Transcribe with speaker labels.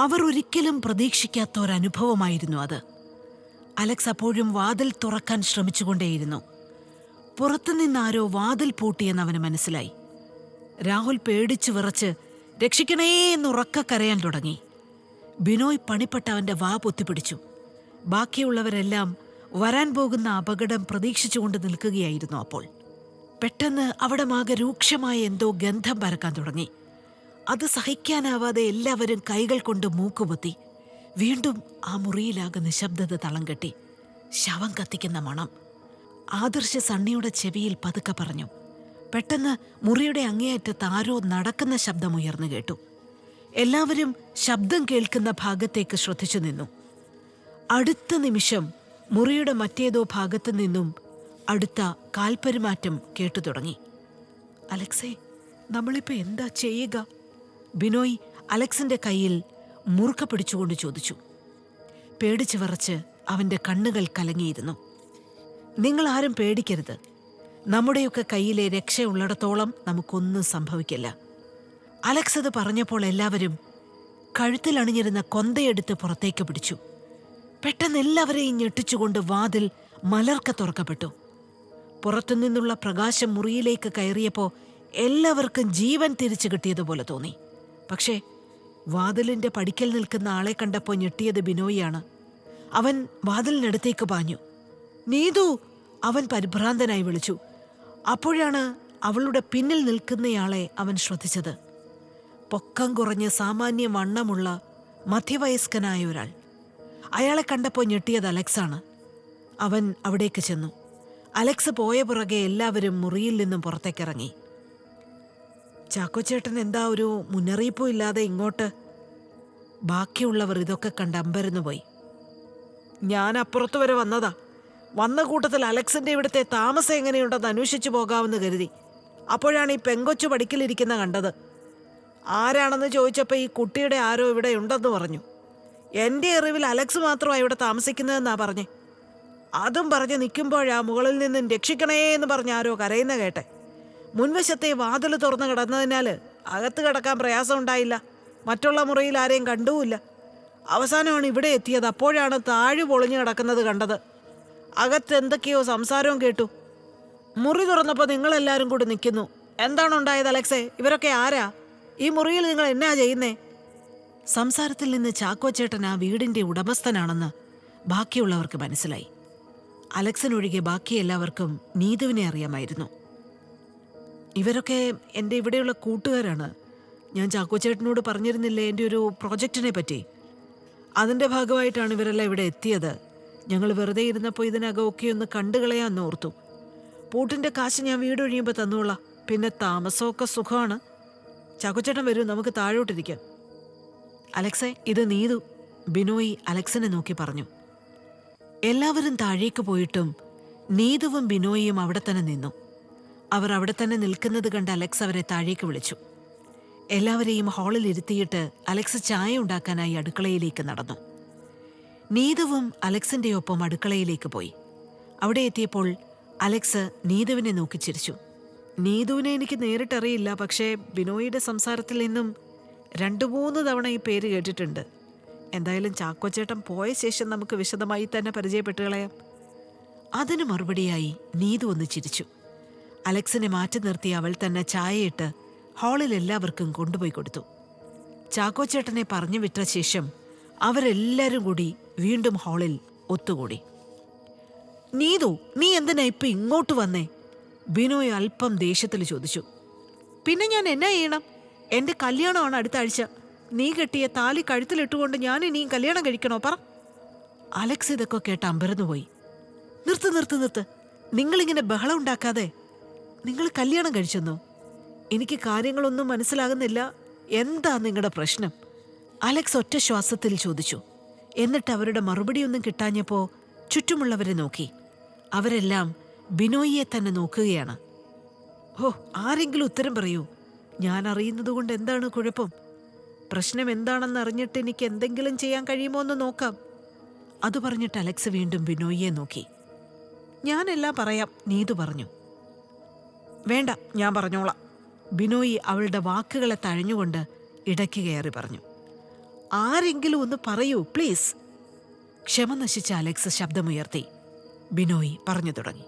Speaker 1: അവർ ഒരിക്കലും പ്രതീക്ഷിക്കാത്ത ഒരനുഭവമായിരുന്നു അത്. അലക്സ് അപ്പോഴും വാതിൽ തുറക്കാൻ ശ്രമിച്ചുകൊണ്ടേയിരുന്നു. പുറത്തുനിന്നാരോ വാതിൽ പൂട്ടിയെന്ന് അവന് മനസ്സിലായി. രാഹുൽ പേടിച്ചു വിറച്ച് രക്ഷിക്കണേ എന്ന് എന്നുറക്ക കരയാൻ തുടങ്ങി. ബിനോയ് പണിപ്പെട്ട അവന്റെ വാ പൊത്തിപ്പിടിച്ചു. ബാക്കിയുള്ളവരെല്ലാം വരാൻ പോകുന്ന അപകടം പ്രതീക്ഷിച്ചുകൊണ്ട് നിൽക്കുകയായിരുന്നു അപ്പോൾ. പെട്ടെന്ന് അവിടമാകെ രൂക്ഷമായ എന്തോ ഗന്ധം പരക്കാൻ തുടങ്ങി. അത് സഹിക്കാനാവാതെ എല്ലാവരും കൈകൾ കൊണ്ട് മൂക്കുപൊത്തി വീണ്ടും ആ മുറിയിലാകെ നിശബ്ദത തളം കെട്ടി ശവം കത്തിക്കുന്ന മണം. ആദർശ സണ്ണിയുടെ ചെവിയിൽ പതുക്കെ പറഞ്ഞു പെട്ടെന്ന് മുറിയുടെ അങ്ങേയറ്റത്ത് ആരോ നടക്കുന്ന ശബ്ദമുയർന്നു കേട്ടു. എല്ലാവരും ശബ്ദം കേൾക്കുന്ന ഭാഗത്തേക്ക് ശ്രദ്ധിച്ചു നിന്നു. അടുത്ത നിമിഷം മുറിയുടെ മറ്റേതോ ഭാഗത്തു നിന്നും അടുത്ത കാൽപെരുമാറ്റം കേട്ടു തുടങ്ങി. അലക്സേ നമ്മളിപ്പോ എന്താ ചെയ്യുക? ബിനോയ് അലക്സിന്റെ കയ്യിൽ മുറുക്ക പിടിച്ചുകൊണ്ട് ചോദിച്ചു. പേടിച്ചു വിറച്ച് അവന്റെ കണ്ണുകൾ കലങ്ങിയിരുന്നു. നിങ്ങൾ ആരും പേടിക്കരുത്. നമ്മുടെയൊക്കെ കയ്യിലെ രക്ഷയുള്ളിടത്തോളം നമുക്കൊന്നും സംഭവിക്കില്ല. അലക്സ് അത് പറഞ്ഞപ്പോൾ എല്ലാവരും കഴുത്തിൽ അണിഞ്ഞിരുന്ന കൊന്തയെടുത്ത് പുറത്തേക്ക് പിടിച്ചു. പെട്ടെന്ന് എല്ലാവരെയും ഞെട്ടിച്ചുകൊണ്ട് വാതിൽ മലർക്ക തുറക്കപ്പെട്ടു. പുറത്തുനിന്നുള്ള പ്രകാശം മുറിയിലേക്ക് കയറിയപ്പോൾ എല്ലാവർക്കും ജീവൻ തിരിച്ചു കിട്ടിയതുപോലെ തോന്നി. പക്ഷേ വാതിലിന്റെ പടിക്കൽ നിൽക്കുന്ന ആളെ കണ്ടപ്പോൾ ഞെട്ടിയത് ബിനോയിയാണ്. അവൻ വാതിലിനടുത്തേക്ക് പാഞ്ഞു. നീതു അവൻ പരിഭ്രാന്തനായി വിളിച്ചു. അപ്പോഴാണ് അവളുടെ പിന്നിൽ നിൽക്കുന്നയാളെ അവൻ ശ്രദ്ധിച്ചത്. പൊക്കം കുറഞ്ഞ് സാമാന്യ വണ്ണമുള്ള മധ്യവയസ്കനായ ഒരാൾ. അയാളെ കണ്ടപ്പോൾ ഞെട്ടിയത് അലക്സാണ്. അവൻ അവിടേക്ക് ചെന്നു. അലക്സ് പോയ പുറകെ എല്ലാവരും മുറിയിൽ നിന്നും പുറത്തേക്കിറങ്ങി. ചാക്കോച്ചേട്ടൻ എന്താ ഒരു മുന്നറിയിപ്പും ഇല്ലാതെ ഇങ്ങോട്ട്? ബാക്കിയുള്ളവർ ഇതൊക്കെ കണ്ട് അമ്പരന്നു പോയി. ഞാൻ അപ്പുറത്ത് വരെ വന്നതാ. വന്ന കൂട്ടത്തിൽ അലക്സിന്റെ ഇവിടുത്തെ താമസം എങ്ങനെയുണ്ടെന്ന് അന്വേഷിച്ചു പോകാമെന്ന് കരുതി. അപ്പോഴാണ് ഈ പെങ്കൊച്ചു പഠിക്കലിരിക്കുന്ന കണ്ടത്. ആരാണെന്ന് ചോദിച്ചപ്പോൾ ഈ കുട്ടിയുടെ ആരോ ഇവിടെ ഉണ്ടെന്ന് പറഞ്ഞു. എന്റെ അറിവിൽ അലക്സ് മാത്രമാണ് ഇവിടെ താമസിക്കുന്നതെന്നാ പറഞ്ഞേ. അതും പറഞ്ഞ് നിൽക്കുമ്പോഴാ മുകളിൽ നിന്നും രക്ഷിക്കണേ എന്ന് പറഞ്ഞ് ആരോ കരയുന്ന കേട്ടെ. മുൻവശത്തെ വാതിൽ തുറന്നു കിടന്നതിനാൽ അകത്ത് കിടക്കാൻ പ്രയാസം ഉണ്ടായില്ല മറ്റുള്ള മുറിയിൽ ആരെയും കണ്ടുമില്ല. അവസാനമാണ് ഇവിടെ എത്തിയത്. അപ്പോഴാണ് താഴ് പൊളിഞ്ഞു കിടക്കുന്നത് കണ്ടത്. അകത്ത് എന്തൊക്കെയോ സംസാരവും കേട്ടു. മുറി തുറന്നപ്പോൾ നിങ്ങളെല്ലാവരും കൂടി നിൽക്കുന്നു. എന്താണ് ഉണ്ടായത് അലക്സേ? ഇവരൊക്കെ ആരാ? ഈ മുറിയിൽ നിങ്ങൾ എന്നാ ചെയ്യുന്നേ? സംസാരത്തിൽ നിന്ന് ചാക്കോച്ചേട്ടൻ ആ വീടിന്റെ ഉടമസ്ഥനാണെന്ന് ബാക്കിയുള്ളവർക്ക് മനസ്സിലായി. അലക്സിനൊഴികെ ബാക്കി എല്ലാവർക്കും നീതുവിനെ അറിയാമായിരുന്നു. ഇവരൊക്കെ എന്റെ ഇവിടെയുള്ള കൂട്ടുകാരാണ്. ഞാൻ ചാക്കോച്ചേട്ടനോട് പറഞ്ഞിരുന്നില്ലേ എന്റെ ഒരു പ്രോജക്റ്റിനെ പറ്റി? അതിന്റെ ഭാഗമായിട്ടാണ് ഇവരെല്ലാം ഇവിടെ എത്തിയത്. ഞങ്ങൾ വെറുതെ ഇരുന്നപ്പോൾ ഇതിനകമൊക്കെ ഒന്ന് കണ്ടുകളയാന്ന് ഓർത്തു. പൂട്ടിന്റെ കാശ് ഞാൻ വീടൊഴിയുമ്പോൾ തന്നോളാം. പിന്നെ താമസമൊക്കെ സുഖമാണ്. ചാക്കോച്ചേട്ടൻ വരൂ നമുക്ക് താഴോട്ടിരിക്കാം. അലക്സെ ഇത് നീതു. ബിനോയി അലക്സിനെ നോക്കി പറഞ്ഞു. എല്ലാവരും താഴേക്ക് പോയിട്ടും നീതുവും ബിനോയിയും അവിടെ തന്നെ നിന്നു. അവർ അവിടെ തന്നെ നിൽക്കുന്നത് കണ്ട് അലക്സ് അവരെ താഴേക്ക് വിളിച്ചു. എല്ലാവരെയും ഹാളിൽ ഇരുത്തിയിട്ട് അലക്സ് ചായ ഉണ്ടാക്കാനായി അടുക്കളയിലേക്ക് നടന്നു. നീതുവും അലക്സിന്റെ ഒപ്പം അടുക്കളയിലേക്ക് പോയി. അവിടെ എത്തിയപ്പോൾ അലക്സ് നീതുവിനെ നോക്കി ചിരിച്ചു. നീതുവിനെ എനിക്ക് നേരിട്ടറിയില്ല പക്ഷേ ബിനോയിയുടെ സംസാരത്തിൽ നിന്നും രണ്ടു മൂന്ന് തവണ ഈ പേര് കേട്ടിട്ടുണ്ട്. എന്തായാലും ചാക്കോച്ചേട്ടൻ പോയ ശേഷം നമുക്ക് വിശദമായി തന്നെ പരിചയപ്പെട്ട് കളയാം. അതിനു മറുപടിയായി നീതു ഒന്ന് ചിരിച്ചു. അലക്സിനെ മാറ്റി നിർത്തി അവൾ തന്നെ ചായയിട്ട് ഹാളിൽ എല്ലാവർക്കും കൊണ്ടുപോയി കൊടുത്തു. ചാക്കോച്ചേട്ടനെ പറഞ്ഞു വിട്ട ശേഷം അവരെല്ലാരും കൂടി വീണ്ടും ഹാളിൽ ഒത്തുകൂടി. നീതു നീ എന്തിനാ ഇപ്പൊ ഇങ്ങോട്ട് വന്നേ? ബിനോയ് അല്പം ദേഷ്യത്തിൽ ചോദിച്ചു. പിന്നെ ഞാൻ എന്നാ ചെയ്യണം? എന്റെ കല്യാണമാണ് അടുത്ത ആഴ്ച. നീ കെട്ടിയ താലി കഴുത്തിലിട്ടുകൊണ്ട് ഞാൻ ഇനിയും കല്യാണം കഴിക്കണോ? പറ. അലക്സ് ഇതൊക്കെ കേട്ട് അമ്പരന്നുപോയി. നിർത്ത് നിർത്ത് നിർത്ത്. നിങ്ങളിങ്ങനെ ബഹളം ഉണ്ടാക്കാതെ നിങ്ങൾ കല്യാണം കഴിച്ചെന്നോ? എനിക്ക് കാര്യങ്ങളൊന്നും മനസ്സിലാകുന്നില്ല. എന്താ നിങ്ങളുടെ പ്രശ്നം? അലക്സ് ഒറ്റ ശ്വാസത്തിൽ ചോദിച്ചു. എന്നിട്ട് അവരുടെ മറുപടിയൊന്നും കിട്ടാഞ്ഞപ്പോ ചുറ്റുമുള്ളവരെ നോക്കി. അവരെല്ലാം ബിനോയിയെ തന്നെ നോക്കുകയാണ്. ഓ ആരെങ്കിലും ഉത്തരം പറയൂ. ഞാൻ അറിയുന്നത് കൊണ്ട് എന്താണ് കുഴപ്പം? പ്രശ്നം എന്താണെന്ന് അറിഞ്ഞിട്ട് എനിക്ക് എന്തെങ്കിലും ചെയ്യാൻ കഴിയുമോ എന്ന് നോക്കാം. അത് പറഞ്ഞിട്ട് അലക്സ് വീണ്ടും ബിനോയിയെ നോക്കി. ഞാനെല്ലാം പറയാം നീതു പറഞ്ഞു. വേണ്ട ഞാൻ പറഞ്ഞോളാം. ബിനോയി അവളുടെ വാക്കുകളെ തഴഞ്ഞുകൊണ്ട് ഇടയ്ക്ക് കയറി പറഞ്ഞു. ആരെങ്കിലും ഒന്ന് പറയൂ പ്ലീസ്. ക്ഷമ നശിച്ച അലക്സ് ശബ്ദമുയർത്തി. ബിനോയി പറഞ്ഞു തുടങ്ങി.